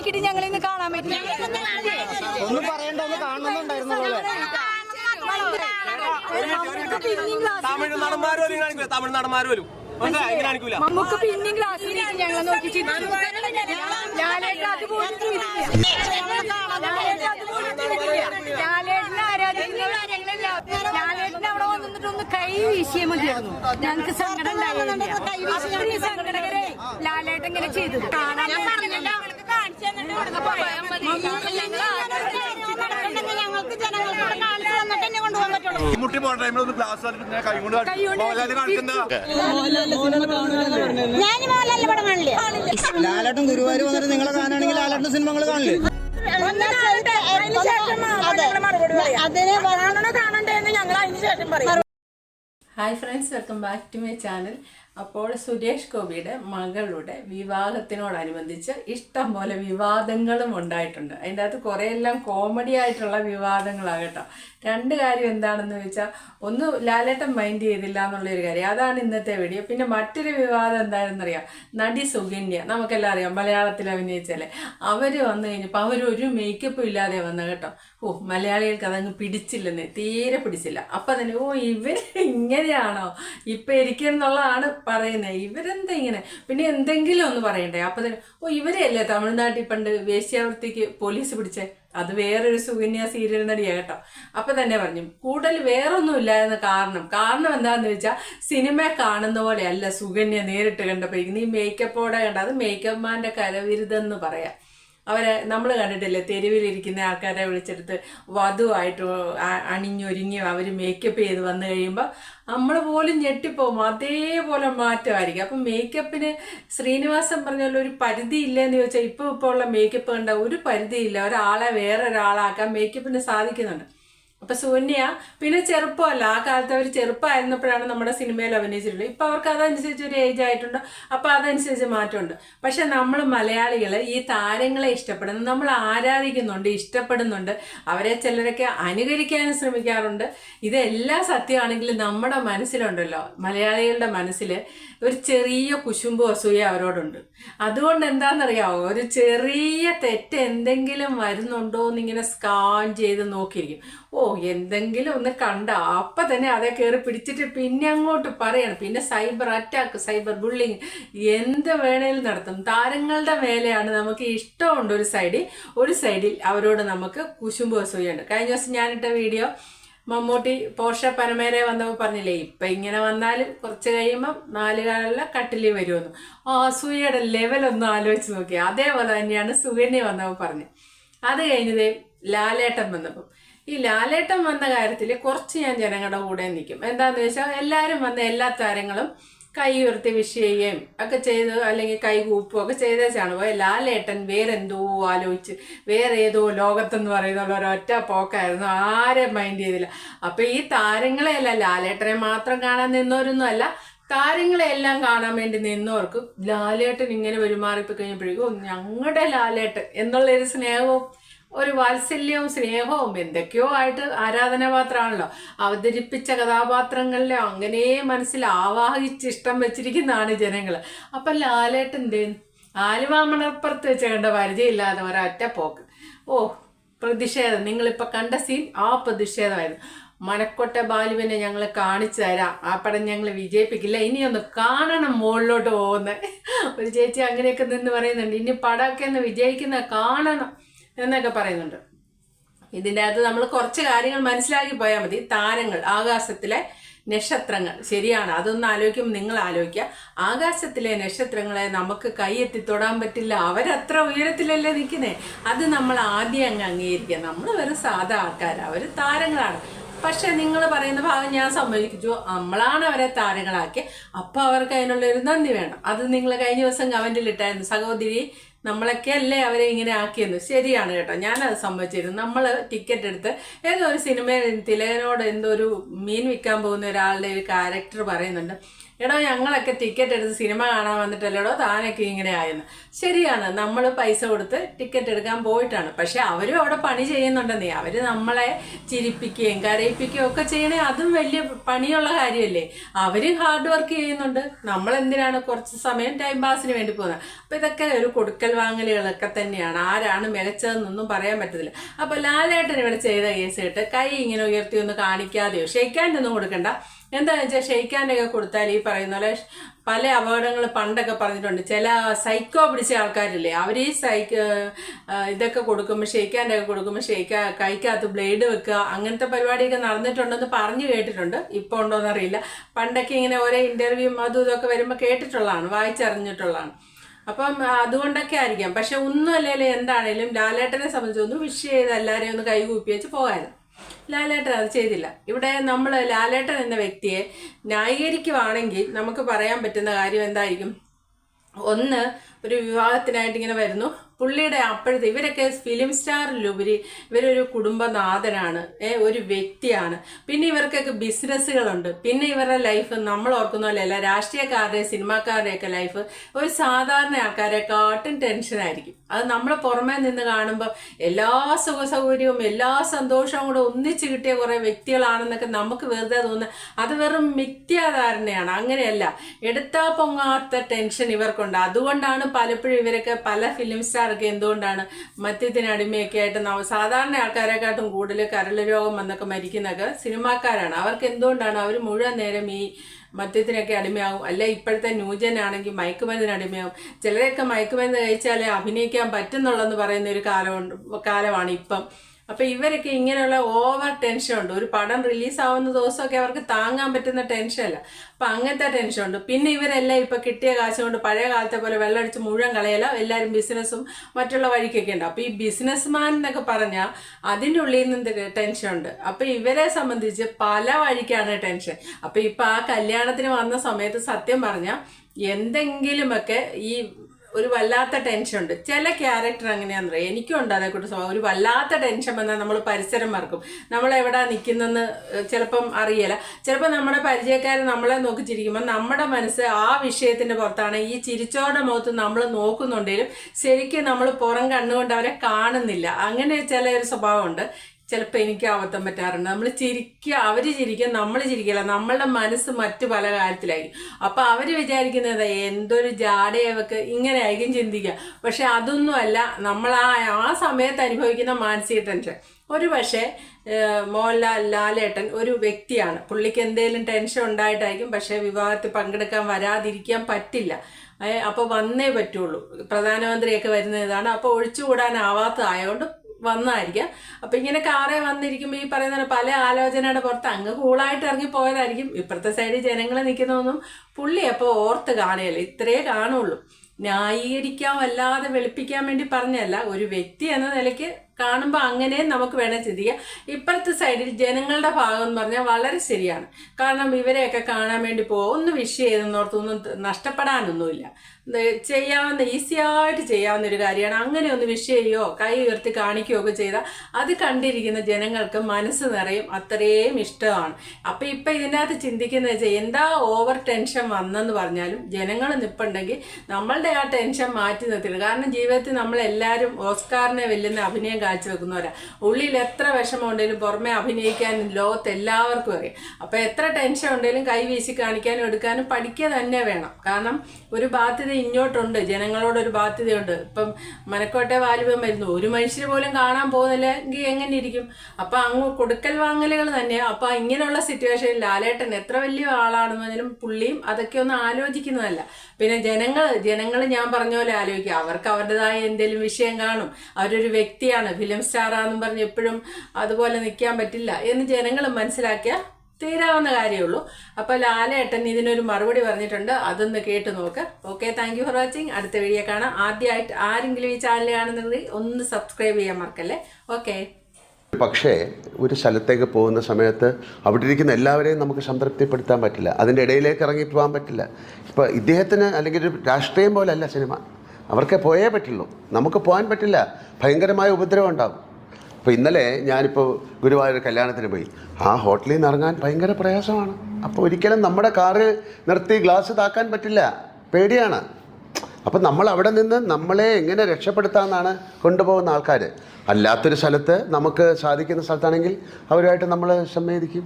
നീക്കിട്ട് ഞങ്ങൾ ഇന്ന് കാണാൻ പറ്റില്ല. ഒന്നും പറയണ്ട ഒന്ന് തമിഴ് വരും തമിഴ് നമുക്ക് പിന്നെയും ക്ലാസ് ഞങ്ങളെ നോക്കി ലാലേട്ടനെ ആരാധിക്കുന്ന ലാലേട്ടൻ അവിടെ വന്നിട്ട് ഒന്ന് കൈ വീശിയേ മതിയായിരുന്നു. ഞങ്ങൾക്ക് സങ്കടം ഉണ്ടായിരുന്നില്ല അത്രയും സങ്കടകരെ ലാലേട്ടൻ ഇങ്ങനെ ചെയ്തത്. കാണാൻ ഞങ്ങൾക്ക് ജനങ്ങൾക്ക് കാണിച്ചു തന്നിട്ട് തന്നെ കൊണ്ടുപോകാൻ പറ്റുള്ളൂ മുട്ടി പോണ ടൈമിൽ ഒന്ന് ഗ്ലാസ് ലാലേട്ടൻ ഗുരുവായൂർ വന്നിട്ട് നിങ്ങളെ കാണാണെങ്കിൽ ലാലേട്ടൻ സിനിമകൾ കാണില്ലേ അതിനെ കാണണ്ടെന്ന് ഞങ്ങൾ അതിന് ശേഷം പറയും hi friends welcome back to my channel അപ്പോൾ സുരേഷ് ഗോപിയുടെ മകളുടെ വിവാഹത്തിനോടനുബന്ധിച്ച് ഇഷ്ടം പോലെ വിവാദങ്ങളും ഉണ്ടായിട്ടുണ്ട്. അതിന്റെ അകത്ത് കുറേയെല്ലാം കോമഡി ആയിട്ടുള്ള വിവാദങ്ങളാണ് കേട്ടോ. രണ്ട് കാര്യം എന്താണെന്ന് വെച്ചാൽ ഒന്ന് ലാലേട്ടൻ മൈൻഡ് ചെയ്തില്ല എന്നുള്ളൊരു കാര്യം. അതാണ് ഇന്നത്തെ വീഡിയോ പിന്നെ മറ്റൊരു വിവാദം എന്തായിരുന്നറിയാം നടി സുഗന്യ നമുക്കെല്ലാം അറിയാം മലയാളത്തിൽ അഭിനയിച്ചല്ലേ. അവർ വന്നു കഴിഞ്ഞപ്പോൾ അവർ ഒരു മേക്കപ്പും ഇല്ലാതെ വന്ന കേട്ടോ. ഓ മലയാളികൾക്ക് അതങ്ങ് പിടിച്ചില്ലെന്ന് തീരെ പിടിച്ചില്ല. അപ്പം തന്നെ ഓ ഇവർ ഇങ്ങനെയാണോ? ഇപ്പം ഇരിക്കുന്നുള്ളതാണ് പറയുന്നത് ഇവരെന്താ ഇങ്ങനെ? പിന്നെ എന്തെങ്കിലും ഒന്ന് പറയണ്ടേ? അപ്പം ഓ ഇവരെയല്ലേ തമിഴ്നാട്ടിൽ പണ്ട് വേശ്യാവൃത്തിക്ക് പോലീസ് പിടിച്ചേ? അത് വേറൊരു സുകന്യ സീരിയൽ നടിയാ കേട്ടോ. അപ്പൊ തന്നെ പറഞ്ഞു കൂടുതൽ വേറൊന്നും ഇല്ലായിരുന്ന കാരണം. കാരണം എന്താന്ന് വെച്ചാൽ സിനിമ കാണുന്ന പോലെ അല്ല സുകന്യ നേരിട്ട് കണ്ടപ്പോൾ ഈ മേക്കപ്പോടെ കണ്ട അത് മേക്കപ്പ് മാന്റെ കരവിരുതെന്ന് പറയാം. അവരെ നമ്മൾ കണ്ടിട്ടില്ലേ? തെരുവിലിരിക്കുന്ന ആൾക്കാരെ വിളിച്ചെടുത്ത് വധുവായിട്ട് അണിഞ്ഞൊരുങ്ങി അവർ മേക്കപ്പ് ചെയ്ത് വന്നു കഴിയുമ്പോൾ നമ്മൾ പോലും ഞെട്ടിപ്പോകും അതേപോലെ മാറ്റമായിരിക്കും. അപ്പം മേക്കപ്പിന് ശ്രീനിവാസൻ പറഞ്ഞല്ലോ ഒരു പരിധി ഇല്ലെന്ന് ചോദിച്ചാൽ ഇപ്പോൾ ഇപ്പോൾ ഉള്ള മേക്കപ്പ് കണ്ട ഒരു പരിധിയില്ല. ഒരാളെ വേറെ ഒരാളാക്കാൻ മേക്കപ്പിന് സാധിക്കുന്നുണ്ട്. അപ്പൊ സൂന്യ പിന്നെ ചെറുപ്പമല്ല. ആ കാലത്ത് അവർ ചെറുപ്പമായിരുന്നപ്പോഴാണ് നമ്മുടെ സിനിമയിൽ അഭിനയിച്ചിട്ടുള്ളത്. ഇപ്പൊ അവർക്ക് അതനുസരിച്ച് ഒരു ഏജ് ആയിട്ടുണ്ട്. അപ്പൊ അതനുസരിച്ച് മാറ്റമുണ്ട്. പക്ഷെ നമ്മൾ മലയാളികൾ ഈ താരങ്ങളെ ഇഷ്ടപ്പെടുന്നു നമ്മൾ ആരാധിക്കുന്നുണ്ട് ഇഷ്ടപ്പെടുന്നുണ്ട് അവരെ ചിലരൊക്കെ അനുകരിക്കാനും ശ്രമിക്കാറുണ്ട്. ഇതെല്ലാം സത്യമാണെങ്കിലും നമ്മുടെ മനസ്സിലുണ്ടല്ലോ. മലയാളികളുടെ മനസ്സിൽ ഒരു ചെറിയ കുശുമ്പ് അസൂയ അവരോടുണ്ട്. അതുകൊണ്ട് എന്താണെന്നറിയാമോ ഒരു ചെറിയ തെറ്റ് എന്തെങ്കിലും വരുന്നുണ്ടോ എന്നിങ്ങനെ സ്കാൻ ചെയ്ത് നോക്കിയിരിക്കും. ഓ എന്തെങ്കിലും ഒന്ന് കണ്ട അപ്പൊ തന്നെ അതേ കയറി പിടിച്ചിട്ട് പിന്നെ അങ്ങോട്ട് പറയണം. പിന്നെ സൈബർ അറ്റാക്ക് സൈബർ ബുള്ളിങ് എന്ത് വേണേലും നടത്തും. താരങ്ങളുടെ മേലെയാണ് നമുക്ക് ഇഷ്ടമുണ്ട് ഒരു സൈഡിൽ ഒരു സൈഡിൽ അവരോട് നമുക്ക് കുശുമ്പ് അസൂയുണ്ട് കഴിഞ്ഞ ദിവസം ഞാനിട്ട വീഡിയോ മമ്മൂട്ടി പോർഷ പനമേരെ വന്നപ്പോൾ പറഞ്ഞില്ലേ ഇപ്പൊ ഇങ്ങനെ വന്നാലും കുറച്ച് കഴിയുമ്പം നാലുകാലുള്ള കട്ടിലി വരുമെന്ന് ആ അസൂയയുടെ ലെവലൊന്ന് ആലോചിച്ച് നോക്കി അതേപോലെ തന്നെയാണ് സുകന്യ വന്നപ്പോൾ പറഞ്ഞത് അത് കഴിഞ്ഞത് ലാലേട്ടൻ വന്നപ്പം. ഈ ലാലേട്ടൻ വന്ന കാര്യത്തിൽ കുറച്ച് ഞാൻ ജനങ്ങളുടെ കൂടെ നിൽക്കും എന്താന്ന് വെച്ചാൽ എല്ലാവരും വന്ന എല്ലാ താരങ്ങളും കൈ ഉയർത്തി വിഷ് ചെയ്യുകയും ഒക്കെ ചെയ്ത് അല്ലെങ്കിൽ കൈ കൂപ്പും ഒക്കെ ചെയ്തേച്ചാണ്. പോയത് ലാലേട്ടൻ വേറെന്തോ ആലോചിച്ച് വേറെ ഏതോ ലോകത്തെന്ന് പറയുന്ന ഒരൊറ്റ പോക്കായിരുന്നു. ആരെയും മൈൻഡ് ചെയ്തില്ല. അപ്പം ഈ താരങ്ങളെയല്ല ലാലേട്ടനെ മാത്രം കാണാൻ നിന്നവരൊന്നും അല്ല താരങ്ങളെ എല്ലാം കാണാൻ വേണ്ടി നിന്നവർക്ക് ലാലേട്ടൻ ഇങ്ങനെ പെരുമാറിപ്പോ കഴിഞ്ഞപ്പോഴേക്കും "ഓ, ഞങ്ങളുടെ ലാലേട്ടൻ എന്നുള്ളൊരു സ്നേഹവും ഒരു വാത്സല്യവും സ്നേഹവും എന്തൊക്കെയോ ആയിട്ട് ആരാധനാപാത്രമാണല്ലോ അവതരിപ്പിച്ച കഥാപാത്രങ്ങളിലെ അങ്ങനെ മനസ്സിൽ ആവാഹിച്ച് ഇഷ്ടം വെച്ചിരിക്കുന്നതാണ് ജനങ്ങൾ അപ്പം ലാലേട്ടന്റെ ആലുവാമണപ്പുറത്ത് വെച്ച് കണ്ട പരിചയമില്ലാതെ ഒരൊറ്റ പോക്ക്. ഓ പ്രതിഷേധം. നിങ്ങളിപ്പോൾ കണ്ട സീൻ ആ പ്രതിഷേധമായിരുന്നു. മനക്കൊട്ട ബാലുവിനെ ഞങ്ങൾ കാണിച്ചു തരാം. ആ പടം ഞങ്ങൾ വിജയിപ്പിക്കില്ല. ഇനിയൊന്ന് കാണണം മുകളിലോട്ട് പോകുന്നത് ഒരു ചേച്ചി അങ്ങനെയൊക്കെ നിന്ന് പറയുന്നുണ്ട്. ഇനി പടമൊക്കെ ഒന്ന് വിജയിക്കുന്ന കാണണം. എന്നൊക്കെ പറയുന്നുണ്ട്. ഇതിന്റെ അകത്ത് നമ്മൾ കുറച്ച് കാര്യങ്ങൾ മനസ്സിലാക്കി പോയാൽ മതി. താരങ്ങൾ ആകാശത്തിലെ നക്ഷത്രങ്ങൾ. ശരിയാണ്. അതൊന്ന് ആലോചിക്കുമ്പോൾ നിങ്ങൾ ആലോചിക്കുക. ആകാശത്തിലെ നക്ഷത്രങ്ങളെ നമുക്ക് കൈയെത്തി തൊടാൻ പറ്റില്ല. അവരത്ര ഉയരത്തിലല്ലേ നിൽക്കുന്നേ? അത് നമ്മൾ ആദ്യം അങ്ങ് അംഗീകരിക്കുക. നമ്മൾ വെറും സാധാ ആൾക്കാരാണ് അവർ താരങ്ങളാണ്. പക്ഷെ നിങ്ങൾ പറയുന്ന ഭാഗം ഞാൻ സമ്മതിച്ചു നമ്മളാണ് അവരെ താരങ്ങളാക്കിയത് അപ്പോൾ അവർക്ക് അതിനുള്ള ഒരു നന്ദി വേണം. അത് നിങ്ങൾ കഴിഞ്ഞ ദിവസം കമന്റിൽ ഇട്ടായിരുന്നു. സഹോദരി നമ്മളൊക്കെ അല്ലേ അവരെ ഇങ്ങനെ ആക്കിയെന്ന്? ശരിയാണ് കേട്ടോ. ഞാനത് സമ്മതിച്ചിരുന്നു. നമ്മൾ ടിക്കറ്റ് എടുത്ത് ഏതോ ഒരു സിനിമയിൽ തിലകനോട് എന്തോ ഒരു മീൻ വിൽക്കാൻ പോകുന്ന ഒരാളുടെ ഒരു ക്യാരക്ടർ പറയുന്നുണ്ട്. എടാ ഞങ്ങളൊക്കെ ടിക്കറ്റ് എടുത്ത് സിനിമ കാണാൻ വന്നിട്ടല്ലേടോ താനൊക്കെ ഇങ്ങനെ ആയെന്ന്. ശരിയാണ്. നമ്മൾ പൈസ കൊടുത്ത് ടിക്കറ്റ് എടുക്കാൻ പോയിട്ടാണ്. പക്ഷെ അവരും അവിടെ പണി ചെയ്യുന്നുണ്ടെന്നേ. അവർ നമ്മളെ ചിരിപ്പിക്കുകയും കരയിപ്പിക്കുകയും ഒക്കെ ചെയ്യണേ. അതും വലിയ പണിയുള്ള കാര്യമല്ലേ. അവരും ഹാർഡ് വർക്ക് ചെയ്യുന്നുണ്ട്. നമ്മൾ എന്തിനാണ് കുറച്ച് സമയം ടൈം പാസിന് വേണ്ടി പോകുന്നത്? അപ്പം ഇതൊക്കെ ഒരു കൊടുക്കൽ വാങ്ങലുകളൊക്കെ തന്നെയാണ്. ആരാണ് മികച്ചതെന്നൊന്നും പറയാൻ പറ്റത്തില്ല. അപ്പോൾ ലാലേട്ടൻ ഇവിടെ ചെയ്ത കേസ് കേട്ട് കൈ ഇങ്ങനെ ഉയർത്തി ഒന്ന് കാണിക്കാതെയോ? ഷെയ്ക്കാന്റെ കൊടുക്കണ്ട. എന്താണെന്ന് വെച്ചാൽ ഷെയ്ക്കാന്റെ ഒക്കെ കൊടുത്താൽ ഈ പറയുന്ന പോലെ പല അപകടങ്ങൾ പണ്ടൊക്കെ പറഞ്ഞിട്ടുണ്ട്. ചില സൈക്കോ പിടിച്ച ആൾക്കാരില്ലേ അവർ ഈ സൈക്ക് ഇതൊക്കെ കൊടുക്കുമ്പോൾ ഷെയ്ക്കാന്റെ ഒക്കെ കൊടുക്കുമ്പോൾ ഷെയ്ക്ക കൈക്കകത്ത് ബ്ലേഡ് വെക്കുക അങ്ങനത്തെ പരിപാടിയൊക്കെ നടന്നിട്ടുണ്ടെന്ന് പറഞ്ഞു കേട്ടിട്ടുണ്ട്. ഇപ്പോൾ ഉണ്ടോയെന്നറിയില്ല പണ്ടൊക്കെ ഇങ്ങനെ ഓരോ ഇന്റർവ്യൂ അതും ഇതൊക്കെ വരുമ്പോൾ കേട്ടിട്ടുള്ളതാണ് വായിച്ചറിഞ്ഞിട്ടുള്ളതാണ്. അപ്പം അതുകൊണ്ടൊക്കെ ആയിരിക്കാം. പക്ഷെ ഒന്നും അല്ലെങ്കിലും എന്താണേലും ലാലേട്ടനെ സംബന്ധിച്ച് വിഷ് ചെയ്ത് എല്ലാവരെയും ഒന്ന് കൈകൂപ്പി വെച്ച് പോകാനും ലാലേട്ടൻ അത് ചെയ്തില്ല. ഇവിടെ നമ്മൾ ലാലേട്ടൻ എന്ന വ്യക്തിയെ ന്യായീകരിക്കുവാണെങ്കിൽ നമുക്ക് പറയാൻ പറ്റുന്ന കാര്യം എന്തായിരിക്കും? ഒന്ന് ഒരു വിവാഹത്തിനായിട്ട് ഇങ്ങനെ വരുന്നു. പുള്ളിയുടെ അപ്പോഴത്തെ ഇവരൊക്കെ ഫിലിം സ്റ്റാറിലുപരി ഇവരൊരു കുടുംബനാഥനാണ്. ഏ ഒരു വ്യക്തിയാണ്. പിന്നെ ഇവർക്കൊക്കെ ബിസിനസ്സുകളുണ്ട് പിന്നെ ഇവരുടെ ലൈഫ് നമ്മൾ ഓർക്കുന്ന പോലെയല്ല രാഷ്ട്രീയക്കാരുടെ സിനിമാക്കാരുടെയൊക്കെ ലൈഫ് ഒരു സാധാരണ ആൾക്കാരെക്കാട്ടും ടെൻഷനായിരിക്കും അത് നമ്മൾ പുറമേ നിന്ന് കാണുമ്പോൾ എല്ലാ സുഖ സൗകര്യവും എല്ലാ സന്തോഷവും കൂടെ ഒന്നിച്ച് കിട്ടിയ കുറേ വ്യക്തികളാണെന്നൊക്കെ നമുക്ക് വെറുതെ തോന്നുന്നത് അത് വെറും മിഥ്യാധാരണയാണ്. അങ്ങനെയല്ല എടുത്താ പൊങ്ങാത്ത ടെൻഷൻ ഇവർക്കുണ്ട്. അതുകൊണ്ടാണ് പലപ്പോഴും ഇവരൊക്കെ പല ഫിലിം സ്റ്റാറൊക്കെ എന്തുകൊണ്ടാണ് മദ്യത്തിന് അടിമയൊക്കെ ആയിട്ട് സാധാരണ ആൾക്കാരെക്കാട്ടും കൂടുതൽ കരൾ രോഗം വന്നൊക്കെ മരിക്കുന്നൊക്കെ സിനിമാക്കാരാണ്. അവർക്ക് എന്തുകൊണ്ടാണ് അവർ മുഴുവൻ നേരം ഈ മദ്യത്തിനൊക്കെ അടിമയാവും? അല്ല ഇപ്പോഴത്തെ ന്യൂജൻ ആണെങ്കിൽ മയക്കുമരുന്നിന് അടിമയാവും. ചിലരൊക്കെ മയക്കുമരുന്ന് കഴിച്ചാലേ അഭിനയിക്കാൻ പറ്റുന്നുള്ളെന്ന് പറയുന്ന ഒരു കാലമുണ്ട് കാലമാണ് ഇപ്പം. അപ്പൊ ഇവരൊക്കെ ഇങ്ങനെയുള്ള ഓവർ ടെൻഷൻ ഉണ്ട്. ഒരു പടം റിലീസ് ആവുന്ന ദിവസമൊക്കെ അവർക്ക് താങ്ങാൻ പറ്റുന്ന ടെൻഷൻ അല്ല. അപ്പൊ അങ്ങനത്തെ ടെൻഷൻ ഉണ്ട്. പിന്നെ ഇവരെല്ലാം ഇപ്പൊ കിട്ടിയ കാശ് കൊണ്ട് പഴയ കാലത്തെ പോലെ വെള്ളമടിച്ച് മുഴുവൻ കളയല. എല്ലാവരും ബിസിനസ്സും മറ്റുള്ള വഴിക്കൊക്കെ ഉണ്ട്. അപ്പൊ ഈ ബിസിനസ്മാൻ എന്നൊക്കെ പറഞ്ഞാൽ അതിന്റെ ഉള്ളിൽ നിന്ന് ടെൻഷൻ ഉണ്ട്? അപ്പൊ ഇവരെ സംബന്ധിച്ച് പല വഴിക്കാണ് ടെൻഷൻ അപ്പൊ ഇപ്പൊ ആ കല്യാണത്തിന് വന്ന സമയത്ത് സത്യം പറഞ്ഞാൽ എന്തെങ്കിലുമൊക്കെ ഈ ഒരു വല്ലാത്ത ടെൻഷൻ ഉണ്ട്. ചില ക്യാരക്ടർ അങ്ങനെയാണെന്ന് പറയാം എനിക്കും ഉണ്ട് അതേക്കുറിച്ച് സ്വഭാവം. ഒരു വല്ലാത്ത ടെൻഷൻ വന്നാൽ നമ്മൾ പരിസരം മറക്കും. നമ്മൾ എവിടെ നിൽക്കുന്നെന്ന് ചിലപ്പം അറിയില്ല. ചിലപ്പോൾ നമ്മുടെ പരിചയക്കാരൻ നമ്മളെ നോക്കി ചിരിക്കുമ്പോൾ നമ്മുടെ മനസ്സ് ആ വിഷയത്തിന്റെ പുറത്താണ്. ഈ ചിരിച്ചോടെ മുഖത്ത് നമ്മൾ നോക്കുന്നുണ്ടെങ്കിലും ശരിക്കും നമ്മൾ പുറം കണ്ണുകൊണ്ട് അവരെ കാണുന്നില്ല. അങ്ങനെ ചില ഒരു സ്വഭാവമുണ്ട്. ചിലപ്പോൾ എനിക്ക് അബദ്ധം പറ്റാറുണ്ട്. നമ്മൾ ചിരിക്കുക അവർ ചിരിക്കുക നമ്മൾ ചിരിക്കില്ല. നമ്മളുടെ മനസ്സ് മറ്റു പല കാര്യത്തിലായിരിക്കും. അപ്പോൾ അവർ വിചാരിക്കുന്നത് എന്തൊരു ജാടയവക്ക് ഇങ്ങനെ ആയിരിക്കും ചിന്തിക്കുക പക്ഷെ അതൊന്നുമല്ല നമ്മൾ ആ ആ സമയത്ത് അനുഭവിക്കുന്ന മാനസിക ടെൻഷൻ. ഒരു പക്ഷേ മോഹൻലാൽ ലാലേട്ടൻ ഒരു വ്യക്തിയാണ്. പുള്ളിക്ക് എന്തെങ്കിലും ടെൻഷൻ ഉണ്ടായിട്ടായിരിക്കും. പക്ഷേ വിവാഹത്തിൽ പങ്കെടുക്കാൻ വരാതിരിക്കാൻ പറ്റില്ല. അപ്പോൾ വന്നേ പറ്റുള്ളൂ. പ്രധാനമന്ത്രിയൊക്കെ വരുന്ന ഇതാണ് അപ്പോൾ ഒഴിച്ചുകൂടാനാവാത്തതായതുകൊണ്ട് വന്നതായിരിക്കാം അപ്പൊ ഇങ്ങനെ കാറെ വന്നിരിക്കുമ്പോൾ ഈ പറയുന്ന പല ആലോചനയുടെ പുറത്ത് അങ്ങ് കൂളായിട്ട് ഇറങ്ങി പോയതായിരിക്കും. ഇപ്പുറത്തെ സൈഡിൽ ജനങ്ങൾ നിൽക്കുന്നതൊന്നും പുള്ളി അപ്പോൾ ഓർത്ത് കാണുകയല്ല ഇത്രേ കാണുള്ളൂ. ന്യായീകരിക്കാൻ വല്ലാതെ വെളുപ്പിക്കാൻ വേണ്ടി പറഞ്ഞല്ല. ഒരു വ്യക്തി എന്ന നിലയ്ക്ക് കാണുമ്പോൾ അങ്ങനെ നമുക്ക് വേണേൽ ചിന്തിക്കാം. ഇപ്പുറത്തെ സൈഡിൽ ജനങ്ങളുടെ ഭാഗം എന്ന് പറഞ്ഞാൽ വളരെ ശരിയാണ്. കാരണം ഇവരെയൊക്കെ കാണാൻ വേണ്ടി പോകും. ഒന്ന് വിഷ് ചെയ്തെന്നോർത്തൊന്നും നഷ്ടപ്പെടാനൊന്നുമില്ല. ചെയ്യാവുന്ന ഈസി ആയിട്ട് ചെയ്യാവുന്ന ഒരു കാര്യമാണ്. അങ്ങനെ ഒന്ന് വിഷ് ചെയ്യുകയോ കൈ ഉയർത്തി കാണിക്കുകയോ ഒക്കെ ചെയ്താൽ അത് കണ്ടിരിക്കുന്ന ജനങ്ങൾക്ക് മനസ്സ് നിറയും. അത്രയും ഇഷ്ടമാണ്. അപ്പം ഇപ്പം ഇതിനകത്ത് ചിന്തിക്കുന്നത് വെച്ചാൽ എന്താ ഓവർ ടെൻഷൻ വന്നെന്ന് പറഞ്ഞാലും ജനങ്ങൾ നിൽപ്പുണ്ടെങ്കിൽ നമ്മളുടെ ആ ടെൻഷൻ മാറ്റി നിർത്തിയിട്ടുണ്ട് കാരണം ജീവിതത്തിൽ നമ്മളെല്ലാവരും ഓസ്കാറിനെ വെല്ലുന്ന അഭിനയം കാഴ്ചവെക്കുന്നവരാ ഉള്ളിൽ എത്ര വിഷമം ഉണ്ടെങ്കിലും പുറമെ അഭിനയിക്കാൻ ലോകത്ത് എല്ലാവർക്കും അറിയാം. അപ്പോൾ എത്ര ടെൻഷൻ ഉണ്ടെങ്കിലും കൈ വീശി കാണിക്കാനും എടുക്കാനും പഠിക്കുക തന്നെ വേണം. കാരണം ഒരു ബാധ്യത ഇങ്ങോട്ടുണ്ട്. ജനങ്ങളോട് ഒരു ബാധ്യതയുണ്ട്. ഇപ്പം മനക്കോട്ടെ വാലിബം വരുന്നു. ഒരു മനുഷ്യർ പോലും കാണാൻ പോകുന്നില്ലെങ്കിൽ എങ്ങനെ ഇരിക്കും? അപ്പം അങ്ങ് കൊടുക്കൽ വാങ്ങലുകൾ തന്നെയാണ് അപ്പം ഇങ്ങനെയുള്ള സിറ്റുവേഷനിൽ ലാലേട്ടൻ എത്ര വലിയ ആളാണെന്നതിനും പുള്ളിയും അതൊക്കെ ഒന്ന് ആലോചിക്കുന്നതല്ല. പിന്നെ ജനങ്ങൾ ജനങ്ങൾ ഞാൻ പറഞ്ഞ പോലെ ആലോചിക്കുക അവർക്ക് അവരുടേതായ എന്തെങ്കിലും വിഷയം കാണും. അവരൊരു വ്യക്തിയാണ്. ഫിലിം സ്റ്റാറാന്നും പറഞ്ഞ് എപ്പോഴും അതുപോലെ നിൽക്കാൻ പറ്റില്ല എന്ന് ജനങ്ങൾ മനസ്സിലാക്കിയ തീരാവുന്ന കാര്യമുള്ളൂ അപ്പോൾ ലാലേട്ടൻ ഇതിനൊരു മറുപടി പറഞ്ഞിട്ടുണ്ട്. അതൊന്ന് കേട്ട് നോക്ക്. Okay thank you for watching അടുത്ത വീഡിയോ കാണാം. ആദ്യമായിട്ട് ആരെങ്കിലും ഈ ചാനൽ കാണുന്നുണ്ടെങ്കിൽ ഒന്ന് സബ്സ്ക്രൈബ് ചെയ്യാൻ മറക്കല്ലേ? ഓക്കെ പക്ഷേ ഒരു സ്ഥലത്തേക്ക് പോകുന്ന സമയത്ത് അവിടെ ഇരിക്കുന്ന എല്ലാവരെയും നമുക്ക് സംതൃപ്തിപ്പെടുത്താൻ പറ്റില്ല. അതിന്റെ ഇടയിലേക്ക് ഇറങ്ങി പോകാൻ പറ്റില്ല. ഇപ്പോൾ ഇദ്ദേഹത്തിന് അല്ലെങ്കിൽ ഒരു രാഷ്ട്രീയം പോലെയല്ല സിനിമ. അവർക്ക് പോയേ പറ്റുള്ളൂ. നമുക്ക് പോകാൻ പറ്റില്ല. ഭയങ്കരമായ ഉപദ്രവം ഉണ്ടാകും അപ്പോൾ ഇന്നലെ ഞാനിപ്പോൾ ഗുരുവായൂർ കല്യാണത്തിന് പോയി. ആ ഹോട്ടലിൽ നിന്ന് ഇറങ്ങാൻ ഭയങ്കര പ്രയാസമാണ്. അപ്പോൾ ഒരിക്കലും നമ്മുടെ കാറ് നിർത്തി ഗ്ലാസ് താക്കാൻ പറ്റില്ല. പേടിയാണ്. അപ്പം നമ്മൾ അവിടെ നിന്ന് നമ്മളെ എങ്ങനെ രക്ഷപ്പെടുത്താമെന്നാണ് കൊണ്ടുപോകുന്ന ആൾക്കാർ അല്ലാത്തൊരു സ്ഥലത്ത് നമുക്ക് സാധിക്കുന്ന സ്ഥലത്താണെങ്കിൽ അവരുമായിട്ട് നമ്മൾ സംവേദിക്കും.